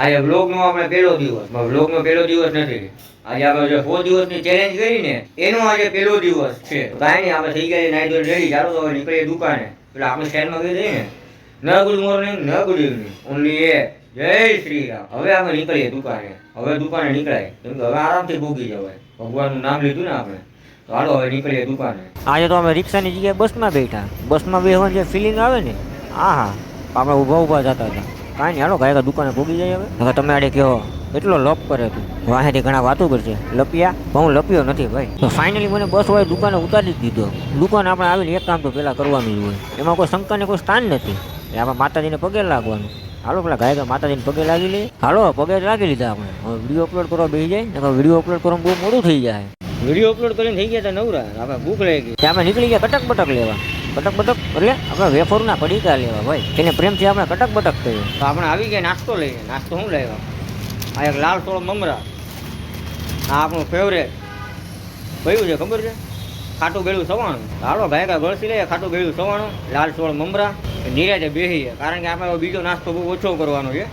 આજે વ્લોગનો આપણે પહેલો દિવસ. વ્લોગનો પહેલો દિવસ નથી. આજે આપણે જે સો દિવસની ચેલેન્જ કરી ને, એનો આજે પહેલો દિવસ છે. કાંઈ નહીં, આપણે થઈ ગયા નાઈ ધોઈને રેડી ચાલો તો નીકળીએ દુકાને. એટલે આપણે સ્ટેન્ડમાં ગઈ દઈએ ને. ન ગુડ મોર્નિંગ ન ગુડ ઇવનિંગ ઓનલી એ, જય શ્રી રામ. હવે આપણે નીકળીએ દુકાને. હવે દુકાને નીકળાય. કેમ કે હવે આરામથી ભૂગી જવાય. ભગવાનનું નામ લીધું ને આપણે. ચાલો હવે નીકળીએ દુકાને. આજે તો અમે રિક્ષાની જગ્યાએ બસમાં બેઠા. બસમાં બેહવાની જે ફિલિંગ આવે ને હા હા આપણે ઊભા ઊભા જતા હતા. કાંઈ નહીં હાલો ગાયકા દુકાને ભોગી જાય હવે. હવે તમે આડે કહો એટલો લપ કરે તું? વાહેથી ઘણા વાતો કરશે. લપિયા? હું લપ્યો નથી ભાઈ. તો ફાઇનલી મને બસ હોય દુકાને ઉતારી જ દીધો. દુકાન આપણે આવીને એક કામ તો પહેલાં કરવાનું જ હોય. એમાં કોઈ શંકાને કોઈ સ્થાન નથી. એટલે આપણે માતાજીને પગે લાગવાનું. હાલો પેલા ગાયકા માતાજીને પગે લાગી લઈએ. હાલો પગે લાગી લીધા આપણે. હવે વીડિયો અપલોડ કરવા બેસી જાય ને વીડિયો અપલોડ કરવામાં બહુ મોડું થઈ જાય. વીડિયો અપલોડ કરીને થઈ ગયા હતા નવરા. આપણે ભૂખ લઈ ગઈ આપણે નીકળી ગયા કટક બટક લેવા. કટક બટક એટલે આપણે વેફરના પડીકા લેવા ભાઈ. એને પ્રેમથી આપણે કટક બટક કહીએ તો આપણે આવી ગયા નાસ્તો લઈએ નાસ્તો શું લેવા આ એક લાલ સોળ મમરા. આ આપણું ફેવરેટ કયું છે ખબર છે? ખાટું ગળ્યું સવાણું. હાલો, ગાયકા ગળસી લઈએ, ખાટું ગળ્યું સવાણું, લાલ સોળ મમરા. નિરાજે બેસીએ કારણ કે આપણે બીજો નાસ્તો બહુ ઓછો કરવાનો છે.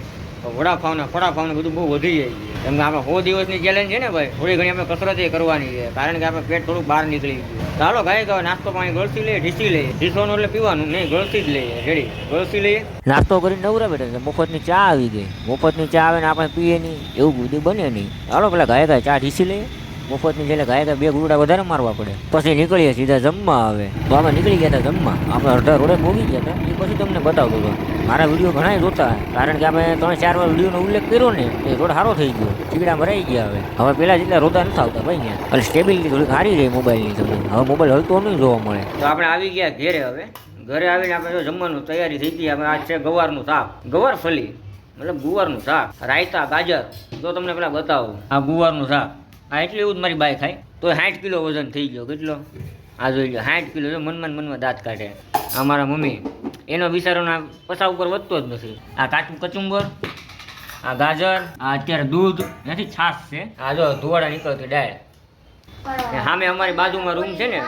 વડાપાવના, ફળાપાવને બધું બહુ વધી જાય છે. કે આપણે સો દિવસની ચેલેન્જ છે ને ભાઈ, થોડી ઘણી અમે કસરત કરવાની છે, કારણ કે આપણે પેટ થોડુંક બહાર નીકળી ગયું ચાલો ગાય, તો નાસ્તો પાણી ગળસી લઈએ, ઢીસી લઈએ. ઢીસવાનું એટલે પીવાનું, નહીં ગળસી જ લઈએ રેડી ગળસી લઈએ. નાસ્તો કરીને નવરા બેઠા છે, મફતની ચા આવી ગઈ. મફતની ચા આવે ને આપણે પીએ નહીં, એવું બધું બને નહીં. ચાલો પેલા ગાય ગાય ચા ઢીસી લઈએ. મફતની એટલે ગાય બે ગુરુડા વધારે મારવા પડે. પછી નીકળીએ સીધા જમવા આવે. તો અમે નીકળી ગયા હતા જમવા. આપણે અડધા રોડે પહોંચી ગયા હતા. એ પછી તમને બતાવતો હતો. મારા વીડિયો ઘણા જોતા. કારણ કે આપણે ત્રણ ચાર વાર વિડીયોનો ઉલ્લેખ કર્યો ને એ રોડ સારો થઈ ગયો. ચીકડા ભરાઈ ગયા હવે. હવે પેલા જેટલા રોતા નથી આવતા ભાઈ ને એટલે સ્ટેબિલિટી થોડી સારી રહી મોબાઈલની તમને. હવે મોબાઈલ હલતો નહીં જોવા મળે. તો આપણે આવી ગયા ઘેરે હવે. ઘરે આવીને આપણે જો જમવાનું તૈયારી થઈ ગઈ. આપણે આજ છે ગવારનું શાક. ગવાર ફલી. મતલબ ગુવારનું શાક. રાયતા, ગાજર. જો તમને પેલા બતાવું. આ ગુવારનું શાક. આ એટલે એવું જ મારી બાઈ ખાય તો સાઠ કિલો વજન થઈ ગયો, કેટલો? આ જોઈ લો સાઠ કિલો જો મનમાં મનમાં દાંત કાઢે. આ મારા મમ્મી, એનો વિચારોના પસાવ ઉપર વધતો જ નથી. આ કાચું કચુંબર, આ ગાજર, આ અત્યારે દૂધ નથી છાશ છે. આ જો ધુવાડા નીકળતી ડાયરેક્ટ. સામે અમારી બાજુમાં રૂમ છે ને.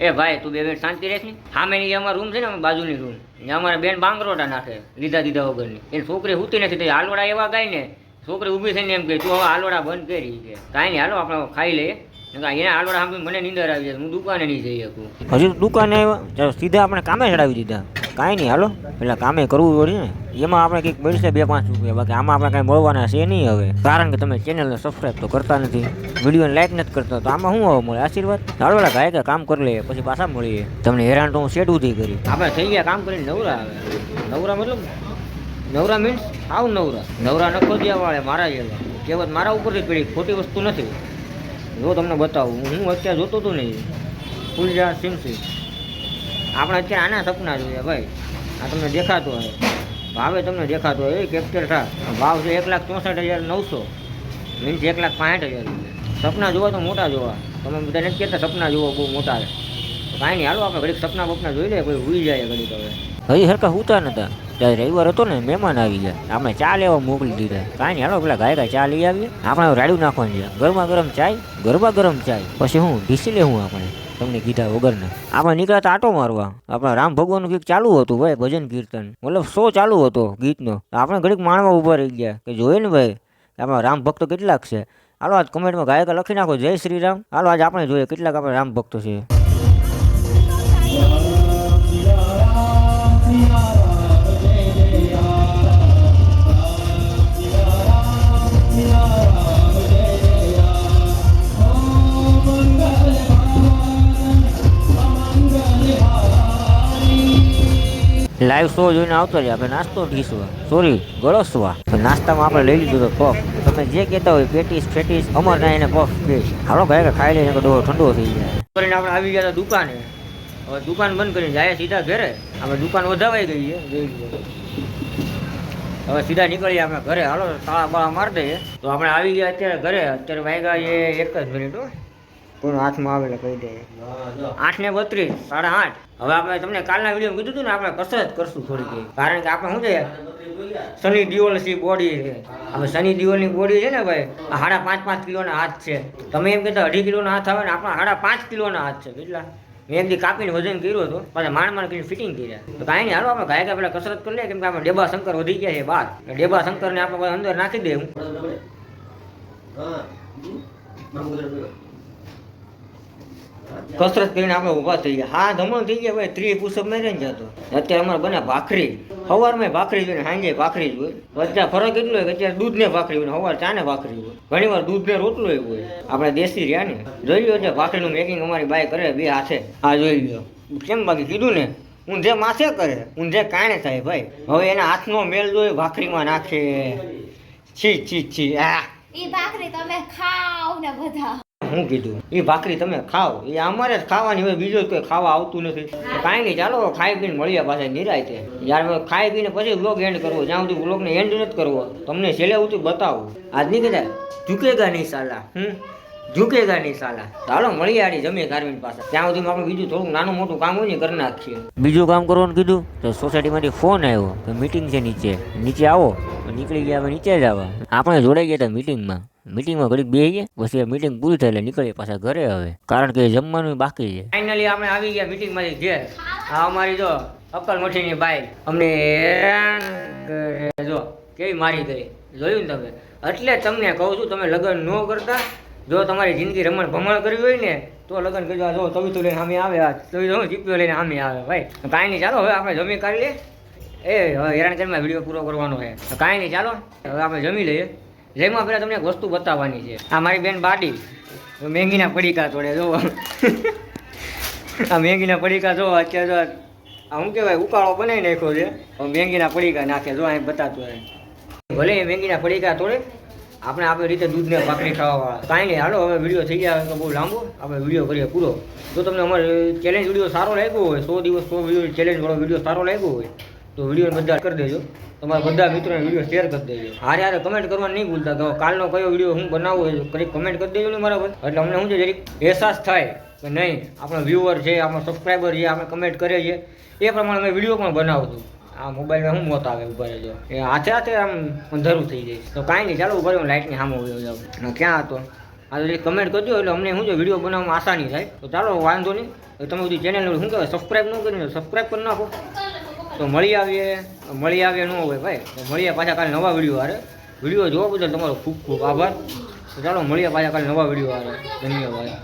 એ ભાઈ, તું બે મિનિટ શાંતિ રહેશ ને સામેની અમારો રૂમ છે ને અમે બાજુની રૂમ. ને અમારે બેન બાંગરોટા નાખે, લીધા દીધા વગરની. એની છોકરી હુતી નથી, તો હાલવડા એવા ગાય ને. છોકરી ઊભી થઈને એમ કે તું હવે આલોડા બંધ કરી કે કાંઈ નહીં હાલો આપણે ખાઈ લઈએ. એના આલોડા સાંભળી મને નીંદર આવી જાય હું દુકાને નહીં જઈ શકું. હજુ દુકાને સીધા આપણે કામે ચડાવી દીધા. કાંઈ નહીં હાલો એટલે કામે કરવું પડે ને. એમાં આપણે કંઈક મળશે બે પાંચ રૂપિયા બાકી આમાં આપણે કાંઈ મળવાના છે નહીં હવે. કારણ કે તમે ચેનલને સબસ્ક્રાઈબ તો કરતા નથી. વિડીયોને લાઈક નથી કરતા તો આમાં શું હવે મળે? આશીર્વાદ? હાલો પેલા ગાય કે કામ કરી લઈએ પછી પાછા મળીએ. તમને હેરાન તો હું શેડ ઉધી કરી. આપણે થઈ ગયા કામ કરીને નવરા આવે નવરા મતલબ નવરા મીન્સ આવ નવરા. નવરા નખો દિયા વાળે મારા જેવા. કહેવત મારા ઉપરથી જ પડી ખોટી વસ્તુ નથી. જો તમને બતાવું, હું અત્યારે જોતો હતો નહીં. ફૂલજા સિમસી. આપણે અત્યારે આના સપના જોઈએ ભાઈ. આ તમને દેખાતો હોય. ભાવે તમને દેખાતો હોય. એ કેપ્ચર થા. ભાવ છે એક લાખ ચોસઠ હજાર નવસો. મીન્સ એક લાખ પાંઠ હજાર સપના જોવા તો મોટા જોવા. તમે બધા નથી કહેતા સપના જોવો બહુ મોટા છે. કાંઈ નહીં. હાલો, આપણે ઘડીક સપના બપના જોઈ લે કોઈ ઉઈ જાય ઘડીક હવે. હજી સરખા હુતા નતા. રવિવાર હતો ને, મહેમાન આવી ગયા. આપણે ચા લેવા મોકલી દીધા. કાંઈ હાલો, પેલા ગાય ગાય ચા લઈ આવીએ. આપણે રાડ્યું નાખવાની છે. ગરમા ગરમ ચાય, ગરમા ગરમ ચાય. પછી હું, ઢીસી લેવું આપણે. તમને કીધા વગરના. આપણે નીકળ્યા આટો મારવા. આપણા રામ ભગવાનનું કંઈક ચાલુ હતું ભાઈ, ભજન કીર્તન. મતલબ શો ચાલુ હતો ગીતનો. આપણે ઘડીક માણવા ઊભા રહી ગયા કે જોઈએ ને ભાઈ, આપણા રામ ભક્તો કેટલાક છે. હાલો, આજ કમેન્ટમાં ગાયકા લખી નાખો. જય શ્રી રામ. હાલો, આજ આપણે જોઈએ કેટલાક આપણે રામ ભક્તો છે. લાઈવ શો જોઈને આવતો રહે આપણે નાસ્તો ઢીસવા સોરી ગળસવા નાસ્તામાં આપણે લઈ લીધું તો પફ તમે જે કહેતા હોય, પેટીસ, ફેટીસ, અમર ના એને પફ કે. હાલો ભાઈ ખાઈ લઈને ડોહો ઠંડો થઈ જાય. કરીને આપણે આવી ગયા દુકાને. હવે દુકાન બંધ કરીને જાય સીધા ઘરે. આપણે દુકાન વધાવાઈ ગઈ છે, જોઈ હવે સીધા નીકળીએ આપણે ઘરે. હાલો, તાળા બાળા મારી દઈએ. તો આપણે આવી ગયા અત્યારે ઘરે. અત્યારે વાગ્યા એ એક જ મિનિટ કોઈનો હાથમાં આવેલા કહી દઈએ આઠ ને બત્રીસ, સાડા આઠ. હવે આપણે તમને કાલના વીડિયો કીધું હતું ને, આપણે કસરત કરશું થોડીક. કારણ કે આપણે શું છે, શનિ દિયોલ છે બોડી છે. હવે શનિ દિયોલની બોડી છે ને ભાઈ સાડા પાંચ પાંચ કિલોના હાથ છે. તમે એમ કહેતા અઢી કિલોના હાથ આવે ને, આપણા સાડા પાંચ કિલોના હાથ છે. કેટલા? મેં એમથી કાપીને વજન કર્યું હતું, પાછા માણ માંડ કરીને ફિટિંગ કર્યા. તો કાંઈ નહીં, હાલો, આપણે ગાયકા પેલા કસરત કરી લે કેમ કે આપણે ડેબા શંકર વધી ગયા છે બહાર ડેબા શંકરને આપણે અંદર નાખી દે હું કસરત કરીને આપણે ઊભા થઈ ગયા. હા, ધમણ થઈ ગયા ભાઈ. ત્રીસ પુષપ મેરે ને જતો અત્યારે અમારે બને ભાખરી. સવારમાં ભાખરી જોઈને સાંજે ભાખરી જ હોય. અત્યારે ફરક એટલો હોય કે અત્યારે દૂધને ભાખરી હોય સવાર સવાર ચાને ભાખરી હોય. ઘણી વાર દૂધને રોટલો ય હોય. આપણે દેશી રહ્યા ને. જોઈ લો એટલે ભાખરીનું મેકિંગ અમારી બાઈ કરે બે હાથે. આ જોઈ લો કેમ બાકી કીધું ને? ઊંધે માથે કરે, ઊંધે કાણે થાય ભાઈ. હવે એના હાથનો મેલ જોઈ ભાખરીમાં નાખે. છી છી છી. આ. એ ભાખરી તમે ખાવ ને બધા. હું કીધું એ ભાખરી તમે ખાઓ. એ અમારે જ ખાવાની હોય, બીજું કોઈ ખાવા આવતું નથી. કાંઈ નહીં, ચાલો, ખાઈ પીને મળીએ પાછા, નિરાય છે. યાર ખાઈ પીને પછી બ્લોગ એન્ડ કરવો, જ્યાં સુધી બ્લોગને એન્ડ નથી કરવો, તમને છેલ્લે સુધી બતાવું. આજ નહીં કહેતા, ઝૂકેગા નહીં સાલા. હમ? ઝૂકેગા નહીં સાલા. ચાલો મળીએ આડી જમીએ કાર્વિન પાસે ત્યાં સુધી આપણે બીજું થોડુંક નાનું મોટું કામ હોય ને કરી નાખીએ. બીજું કામ કરવાનું કીધું, તો સોસાયટીમાંથી ફોન આવ્યો કે મીટિંગ છે નીચે. નીચે આવો, નીકળી ગયા નીચે જ આવવા આપણે જોડાઈ ગયા હતા મીટિંગમાં મીટિંગમાં ઘડીક બેસીએ પછી મિટિંગ પૂરી થાય એટલે નીકળીએ પાછા ઘરે હવે. કારણ કે જમવાનું બાકી છે. ફાઇનલી આપણે આવી ગયા મીટિંગમાંથી ઘેર. આ અમારી જો અક્કલ મઠીની બાઈ, અમને જો, કેવી મારી ગઈ જોયું ને તમે? એટલે તમને કહું છું, તમે લગ્ન ન કરતા. જો તમારી જિંદગી રમણ ભમણ કરવી હોય ને, તો લગ્ન કરજો જો તવિતું લઈને સામે આવે તવી તો જીપ્યો લઈને સામે આવે. ભાઈ, કાંઈ નહીં, ચાલો, હવે આપણે જમી કાઢી લઈએ એ, હવે હેરાન વીડિયો પૂરો કરવાનો છે. તો કાંઈ નહીં, ચાલો, હવે આપણે જમી લઈએ. જેમાં પહેલાં તમને વસ્તુ બતાવવાની છે. આ મારી બેન બાડી. મેંગીના પડીકા તોડે જો આ મેંગીના પડીકા જો અત્યારે જો આ શું કહેવાય, ઉકાળો બનાવી નાખ્યો છે. મેંગીના પડીકા નાખે જો અહીં બતાતું હોય. ભલે એ મેંગીના પડીકા તોડે, આપણે આપણી રીતે દૂધને ભાખરી ખાવાવાળા. કાંઈ નહીં, હાલો, હવે વીડિયો થઈ ગયા તો બહુ લાંબો. આપણે વીડિયો કરીએ પૂરો. જો તમને અમારો ચેલેન્જ વીડિયો સારો લાગ્યો હોય, સો દિવસ સો વીડિયો ચેલેન્જ વાળો વીડિયો સારો લાગ્યો હોય તો વીડિયો બધા કરી દેજો. તમારા બધા મિત્રોને વીડિયો શેર કરી દેજો. હારે હારે કમેન્ટ કરવાનું નહીં ભૂલતા. તો કાલનો કયો વીડિયો હું બનાવવો છે કરી કમેન્ટ કરી દેજો ને મારા પર એટલે અમને શું છે, જરીક અહેસાસ થાય કે નહીં, આપણો વ્યૂઅર છે, આપણો સબસ્ક્રાઈબર છે આપણે કમેન્ટ કરીએ છીએ. એ પ્રમાણે અમે વીડિયો પણ બનાવતું આ મોબાઈલમાં શું મોત આવે ઊભા રહેજો. એ હાથે હાથે આમ અંધારું થઈ જાય. તો કાંઈ નહીં, ચાલો ઊભા રહ્યો લાઇટની સામે ઊભી જાઉં ક્યાં હતો? આ તો કમેન્ટ કરજો, એટલે અમને શું છે, વીડિયો બનાવવામાં આસાની થાય. તો ચાલો વાંધો નહીં. તમે બધી ચેનલ શું કહેવાય સબસ્ક્રાઈબ ન કરીને સબસ્ક્રાઈબ કરી નાખો. તો મળી આવીએ મળી આવીએ ન હોય ભાઈ. તો મળીએ પાછા કાલે નવા વીડિયો હારે. વીડિયો જોવા બદલ તમારો ખૂબ ખૂબ આભાર. ચાલો મળીએ પાછા કાલે નવા વીડિયો હારે. ધન્યવાદ.